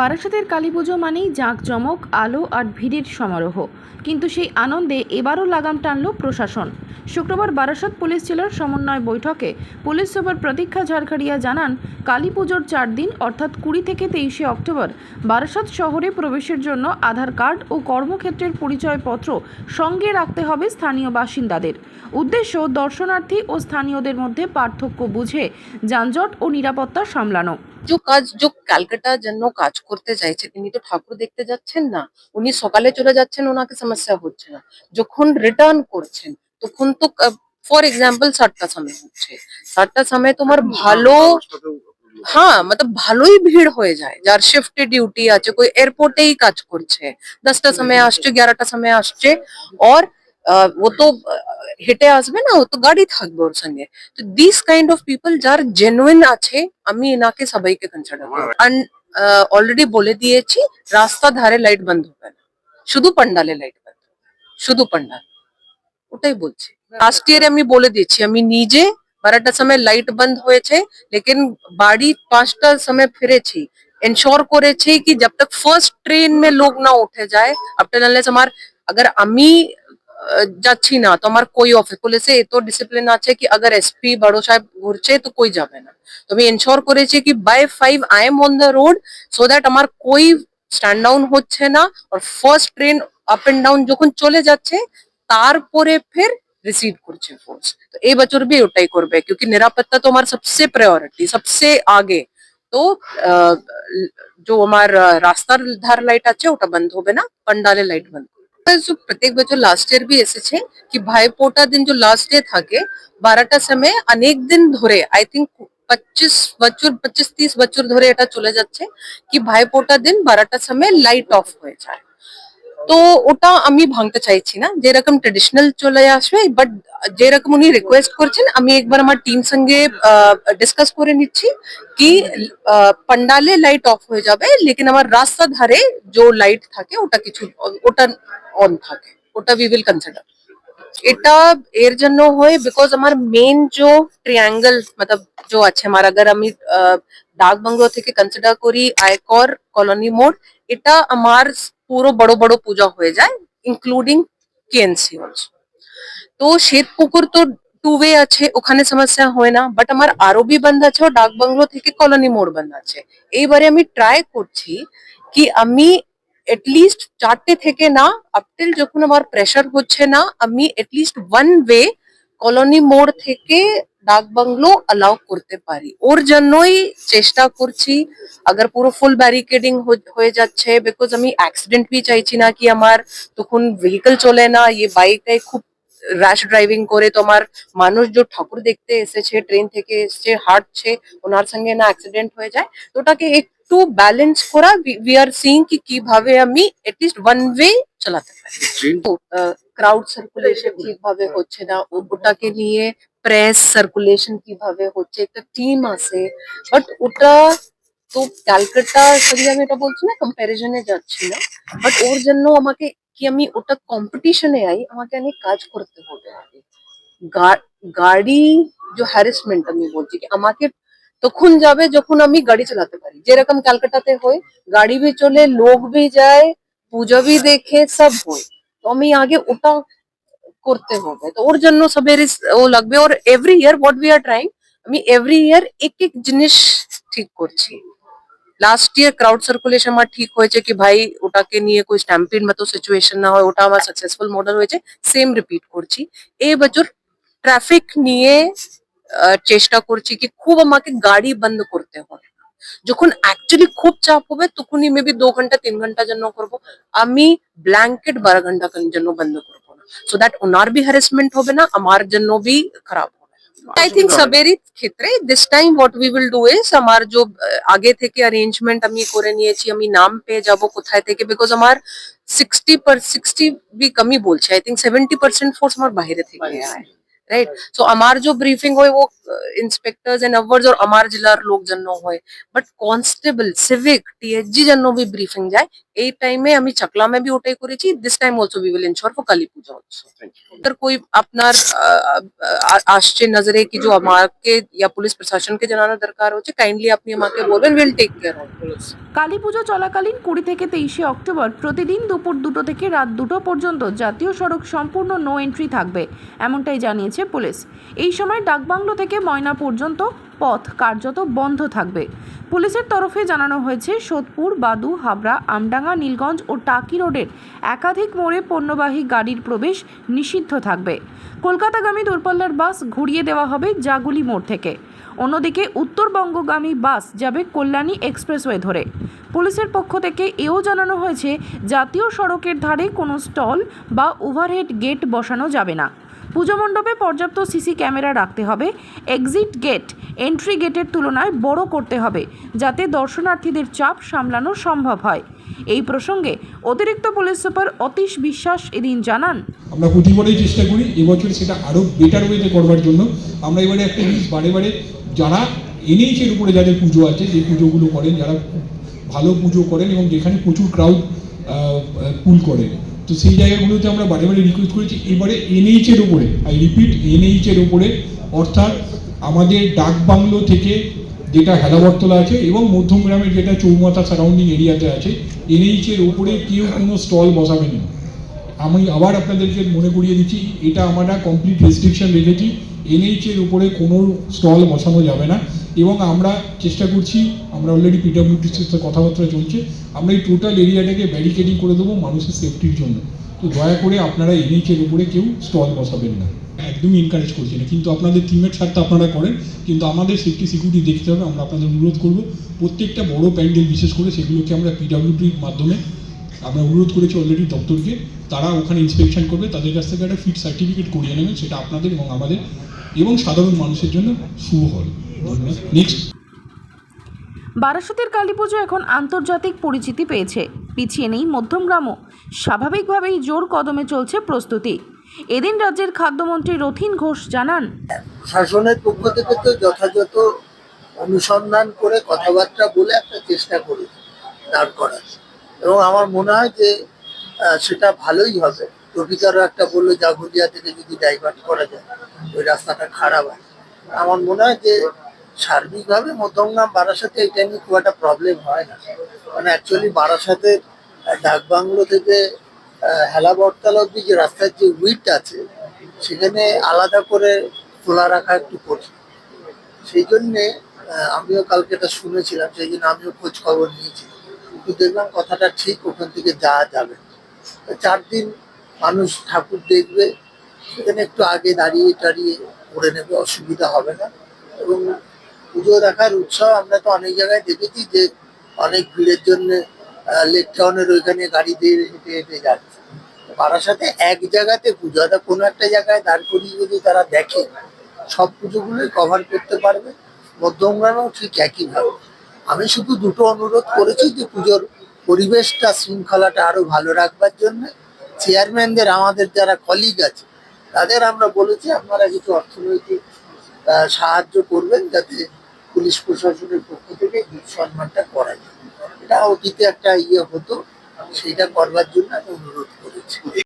বারাসাতের কালী পুজো মানেই জাঁকজমক আলো আর ভিড়ের সমারোহ। কিন্তু সেই আনন্দে এবারও লাগাম টানল প্রশাসন। শুক্রবার বারাসাত পুলিশ জেলার সমন্বয় বৈঠকে পুলিশ সুপার প্রতীক্ষা ঝাড়খাড়িয়া জানান, কালী পুজোর চার দিন, অর্থাৎ কুড়ি থেকে তেইশে অক্টোবর, বারাসাত শহরে প্রবেশের জন্য আধার কার্ড ও কর্মক্ষেত্রের পরিচয়পত্র সঙ্গে রাখতে হবে স্থানীয় বাসিন্দাদের। উদ্দেশ্য, দর্শনার্থী ও স্থানীয়দের মধ্যে পার্থক্য বুঝে যানজট ও নিরাপত্তা সামলানো। যে কাজ যে ক্যালকাটার জন্য কাজ করতে চাইছে তিনি তো ঠাকুর দেখতে যাচ্ছেন না উনি সকালে চলে যাচ্ছেন ওনাকে সমস্যা হচ্ছে না যখন রিটার্ন করছেন তখন তো ফর এক্সাম্পল সাতটা সময় হচ্ছে সাতটা সময় তোমার ভালো হ্যাঁ মানে ভালোই ভিড় হয়ে যায় যার শিফটে ডিউটি আছে কই এয়ারপোর্টেই কাজ করছে দশটা সময় আসছে এগারোটা সময় আসছে আর ও তো হেঁটে আসবে না ও তো গাড়ি থাকবে ওর সঙ্গে তো দিস কাইন্ড অফ পিপল যার জেনুইন আছে আমি এনাকে সবাইকে কনসিডার করি অলরেডি বলে দিয়েছি রাস্তা ধারে লাইট বন্ধ হবে না শুধু পান্ডালে লাইট বন্ধ হবে। শুধু পান্ডাল ওটাই বলছি লাস্ট ইয়ার আমি বলে দিয়েছি আমি নিজে বারোটার সময় লাইট বন্ধ হয়েছে লেকিন বাড়ি পাঁচটার সময় ফিরেছি এনশোর করেছি কি जब तक फर्स्ट ट्रेन में लोग ना उठे जाए आफ्टर अनलेस আমার अगर আমি আহ, যাচ্ছি না তো আমার কই অফিস পুলিশে এত ডিসিপ্লিন আছে কি अगर एसपी বড় সাহেব ঘুরছে তো কই যাবে না তো আমি এনশোর করেছি কি by five I am on the road so that আমার কই স্ট্যান্ড ডাউন হচ্ছে না আর first train up and down যখন চলে যাচ্ছে তারপরে ফের रिसीव করছে ফোর্স তো এই বছর भी ওটাই করবে क्योंकि নিরাপত্তা তো আমার सबसे प्रायोरिटी सबसे आगे তো আহ, जो আমার আহ, রাস্তার ধার লাইট আছে ওটা বন্ধ হবে না পান্ডালে লাইট বন্ধ করবে। जो প্রত্যেক বছর লাস্ট ইয়ার भी এসেছে কি ভাইফোঁটা দিন जो লাস্ট ডে থাকে বারোটার সময় অনেক দিন ধরে আই থিঙ্ক পঁচিশ বছর পঁচিশ তিরিশ বছর ধরে এটা চলে যাচ্ছে কি ভাইফোঁটা দিন বারোটার সময় লাইট অফ হয়ে যায় তো ওটা আমি ভাঙতে চাইছি না যেরকম ট্রেডিশনাল চলে আসবে বাট যেরকম উনি রিকোয়েস্ট করছেন আমি একবার আমার টিম সঙ্গে ডিসকাস করে নিচ্ছি কি আহ, পান্ডালে লাইট অফ হয়ে যাবে লেকিন আমার রাস্তা ধারে যে লাইট থাকে ওটা কিছু ওটা অন থাকে ওটা উই উইল কনসিডার এটা এর জন্য হয় বিকজ আমার মেন যে ট্রায়াঙ্গেল মতলব যে আছে আমার अगर আমি আহ, ডাক বাংলো থেকে কনসিডার করি আয়কর কলোনি মোড় এটা আমার পুরো বড় বড় পূজা হয়ে যায় ইনক্লুডিং কেএনসি অলসো তো শ্বেত পুকুর তো টু ওয়ে আছে ওখানে সমস্যা হয় না বাট আমার আরো বি বন্ধ আছে ও ডাক বাংলো থেকে কলোনি মোড় বন্ধ আছে এইবারে আমি ট্রাই করছি কি আমি অ্যাটলিস্ট চারটে থেকে না আপটেল যখন আমার প্রেশার হচ্ছে না, আমি অ্যাটলিস্ট ওয়ান ওয়ে কলোনি মোড় থেকে ডাক বাংলো অ্যালাউ করতে পারি। ওর জন্যই চেষ্টা করছি, আগার পুরো ফুল ব্যারিকেডিং হয়ে যাচ্ছে বিকজ আমি অ্যাক্সিডেন্ট চাইছি না কি আমার, তখন ভেহিকল চলে না ইয়ে বাইকটাই খুব র্যাশ ড্রাইভিং করে তোমার মানুষ যে ঠাকুর দেখতে এসেছে ট্রেন থেকে এসেছে হাঁটছে ওনার সঙ্গে না অ্যাক্সিডেন্ট হয়ে যায় তো ওটাকে একটু ব্যালেন্স করা উই আর সিং কি কীভাবে আমি এটলিস্ট ওয়ান ওয়ে চালাতে পারি। ক্রাউড সার্কুলেশন ঠিকভাবে হচ্ছে না ওটাকে নিয়ে প্রেস সার্কুলেশন কীভাবে হচ্ছে একটা টিম আছে বাট ওটা তো ক্যালকাটা সঙ্গে আমি এটা বলছি না কম্প্যারিজনে যাচ্ছি না বাট ওর জন্য আমাকে কি আমি ওটা কম্পিটিশনে আই আমাকে অনেক কাজ করতে হবে আগে গাড়ি যে হ্যারাসমেন্ট আমি বলছি কি আমাকে তখন যাবে যখন আমি গাড়ি চালাতে পারি যেরকম ক্যালকাটাতে হয় গাড়ি ভি চলে লোক ভি যায় পুজো ভি দেখে সব হয় তো আমি আগে ওটা করতে হবে তো ওর জন্য সবের ও লাগবে ওর every year what we are trying আমি এভরি ইয়ার এক এক জিনিস ঠিক করছি লাস্ট ইয়ার ক্রাউড সার্কুলেশন আমার ঠিক হয়েছে কি ভাই ওটাকে নিয়ে কোই স্ট্যাম্পিড মতো সিচুয়েশন না হয় ওটা আমার সাকসেসফুল মডেল হয়েছে সেম রিপিট করছি এই বছর ট্রাফিক নিয়ে আহ, চেষ্টা করছি কি খুব আমাকে গাড়ি বন্ধ করতে হয় যখন অ্যাকচুয়ালি খুব চাপ হবে তখনই মেবি দু ঘণ্টা তিন ঘণ্টা জন্য করব আমি ব্ল্যাঙ্কেট বারো ঘণ্টা জন্য বন্ধ করব না সো দ্যাট ওনার বি হ্যারাসমেন্ট হবে না আমার জন্য বি খারাপ হবে আই থিঙ্ক সবেরই ক্ষেত্রে this time what we will do is আমার যে আগে থেকে অ্যারেঞ্জমেন্ট আমি করে নিয়েছি আমি নাম পেয়ে যাব কোথায় থেকে বিকজ আমার সিক্সটি পার সিক্সটি বি কমই বলছে I think seventy percent force আমার বাইরে থেকে আয় राइट सो हमार जो ब्रीफिंग होय वो इंस्पेक्टर्स एंड अवर्स और हमार जिलार लोक जन्नो होय but constable civic T S G briefing যায় এই টাইমে আমি চাকলামে বি ওটাই করেছি this time also we will ensure for Kali Puja also अगर कोई আপনার আহ, আহ, আসছে নজরে কি जो আমাকে या পুলিশ প্রশাসনকে জানানো দরকার হচ্ছে কাইন্ডলি আপনি আমাকে বলবেন will take care of police Kali Puja চলাকালীন কুড়ি থেকে তেইশে অক্টোবর প্রতিদিন দুপুর দুটো থেকে রাত দুটো পর্যন্ত জাতীয় সড়ক সম্পূর্ণ নো এন্ট্রি থাকবে এমনটাই জানিয়েছে পুলিশ এই সময় ডাকবাংলো থেকে ময়না পর্যন্ত পথ কার্যত বন্ধ থাকবে। পুলিশের তরফে জানানো হয়েছে, সোদপুর, বাদু, হাবড়া, আমডাঙ্গা, নীলগঞ্জ ও টাকি রোডের একাধিক মোড়ে পণ্যবাহী গাড়ির প্রবেশ নিষিদ্ধ থাকবে। কলকাতাগামী দূরপাল্লার বাস ঘুরিয়ে দেওয়া হবে জাগুলি মোড় থেকে। অন্যদিকে উত্তরবঙ্গগামী বাস যাবে কল্যাণী এক্সপ্রেসওয়ে ধরে। পুলিশের পক্ষ থেকে এও জানানো হয়েছে, জাতীয় সড়কের ধারে কোনো স্টল বা ওভারহেড গেট বসানো যাবে না। পুজো মণ্ডপে পর্যাপ্ত সিসি ক্যামেরা রাখতে হবে। এক্সিট গেট এন্ট্রি গেটের তুলনায় বড় করতে হবে, যাতে দর্শনার্থীদের চাপ সামলানো সম্ভব হয়। এই প্রসঙ্গে অতিরিক্ত পুলিশ সুপার অতীশ বিশ্বাস এদিন জানান, আমরা প্রতিবারই চেষ্টা করি, এবছর সেটা আরও বেটার ওয়েতে করবার জন্য। আমরা এবারে একটা জিনিস বারে বারে যারা এনএইচের উপরে যাদের পুজো আছে, যে পুজোগুলো করেন, যারা ভালো পুজো করেন এবং যেখানে প্রচুর ক্রাউড পুল করেন। তো সেই জায়গাগুলোতে আমরা বারে বারে রিকোয়েস্ট করেছি। এবারে এনএইচের উপরে আই রিপিট এনএইচের উপরে, অর্থাৎ আমাদের ডাক বাংলো থেকে যেটা হেলাবরতলা আছে এবং মধ্যমগ্রামের যেটা চৌমাথা সারাউন্ডিং এরিয়াতে আছে এনএইচের উপরে কেউ কোনো স্টল বসাবেন না। আমি আবার আপনাদেরকে মনে করিয়ে দিচ্ছি, এটা আমরা কমপ্লিট রেস্ট্রিকশন রেখেছি। এনএইচ এর উপরে কোনো স্টল বসানো যাবে না। এবং আমরা চেষ্টা করছি আমরা অলরেডি পিডব্লিউডির সাথে কথাবার্তা চলছে, আমরা এই টোটাল এরিয়াটাকে ব্যারিকেডিং করে দেবো মানুষের সেফটির জন্য। তো দয়া করে আপনারা এনএইচ এর উপরে কেউ স্টল বসাবেন না। একদমই এনকারেজ করছি না। কিন্তু আপনাদের টিমের স্বার্থে আপনারা করেন, কিন্তু আমাদের সেফটি সিকিউরিটি দেখতে হবে, আমরা আপনাদের অনুরোধ করব, প্রত্যেকটা বড় প্যান্ডেল বিশেষ করে সেগুলোকে আমরা পিডব্লিউডির মাধ্যমে আমরা অনুরোধ করেছি অলরেডি দপ্তরকে, তারা ওখানে ইন্সপেকশন করবে, তাদের কাছ থেকে একটা ফিট সার্টিফিকেট করিয়ে নেবেন, সেটা আপনাদের এবং আমাদের এবং সাধারণ মানুষের জন্য শুভ ধন্যবাদ। নেক্সট বারাসতের কালী পুজো এখন আন্তর্জাতিক পরিচিতি পেয়েছে। পিছিয়ে নেই মধ্যমগ্রামও। স্বাভাবিকভাবেই জোর কদমে চলছে প্রস্তুতি। এদিন রাজ্যের খাদ্যমন্ত্রী রথিন ঘোষ জানান, শাসনের পক্ষ থেকে তো যথাযথ অনুসন্ধান করে কথাবার্তা বলে একটা চেষ্টা করি দাঁড় করার এবং আমার মনে হয় যে সেটা ভালোই হবে। প্রকৃতারও একটা বলল জাগুলিয়া থেকে যদি ডাইভার্ট করা যায়, ওই রাস্তাটা খারাপ আছে আমার মনে হয় যে সার্বিকভাবে মধ্যমগ্রাম বারাসাতে এটা নিয়ে খুব একটা প্রবলেম হয় না। মানে অ্যাকচুয়ালি বারাসাতের ডাকবাংলো থেকে হেলা বটতলা অব্দি যে রাস্তার যে উইট আছে, সেখানে আলাদা করে খোলা রাখা একটু কঠিন। সেই জন্যে আমিও কালকে এটা শুনেছিলাম, সেই জন্য আমিও খোঁজ খবর নিয়েছি। কিন্তু দেখলাম কথাটা ঠিক, ওখান থেকে যাওয়া যাবে। চার দিন মানুষ ঠাকুর দেখবে, সেখানে একটু আগে দাঁড়িয়ে টাড়িয়ে করে নেবে, অসুবিধা হবে না। এবং পুজো দেখার উৎসাহ আমরা তো অনেক জায়গায় দেখেছি যে অনেক ভিড়ের জন্য লেক টাউনের ওইখানে গাড়ি দিয়ে হেঁটে হেঁটে যাচ্ছে। বারাসাতে এক জায়গাতে পুজো, অর্থাৎ কোনো একটা জায়গায় দাঁড় করিয়ে যদি তারা দেখে, সব পুজোগুলোই কভার করতে পারবে। মধ্যমগ্রামেও ঠিক একইভাবে। আমি শুধু দুটো অনুরোধ করেছি যে পুজোর পরিবেশটা, শৃঙ্খলাটা আরও ভালো রাখবার জন্য। চেয়ারম্যানদের আমাদের যারা কলিগ আছে, তাদের আমরা বলেছি আপনারা কিছু অর্থনৈতিক সাহায্য করবেন যাতে পুলিশ প্রশাসনের পক্ষ থেকে এই সম্মানটা করা যায় এটা অতীতে একটা ইয়ে হতো সেটা করবার জন্য আমি অনুরোধ করেছি।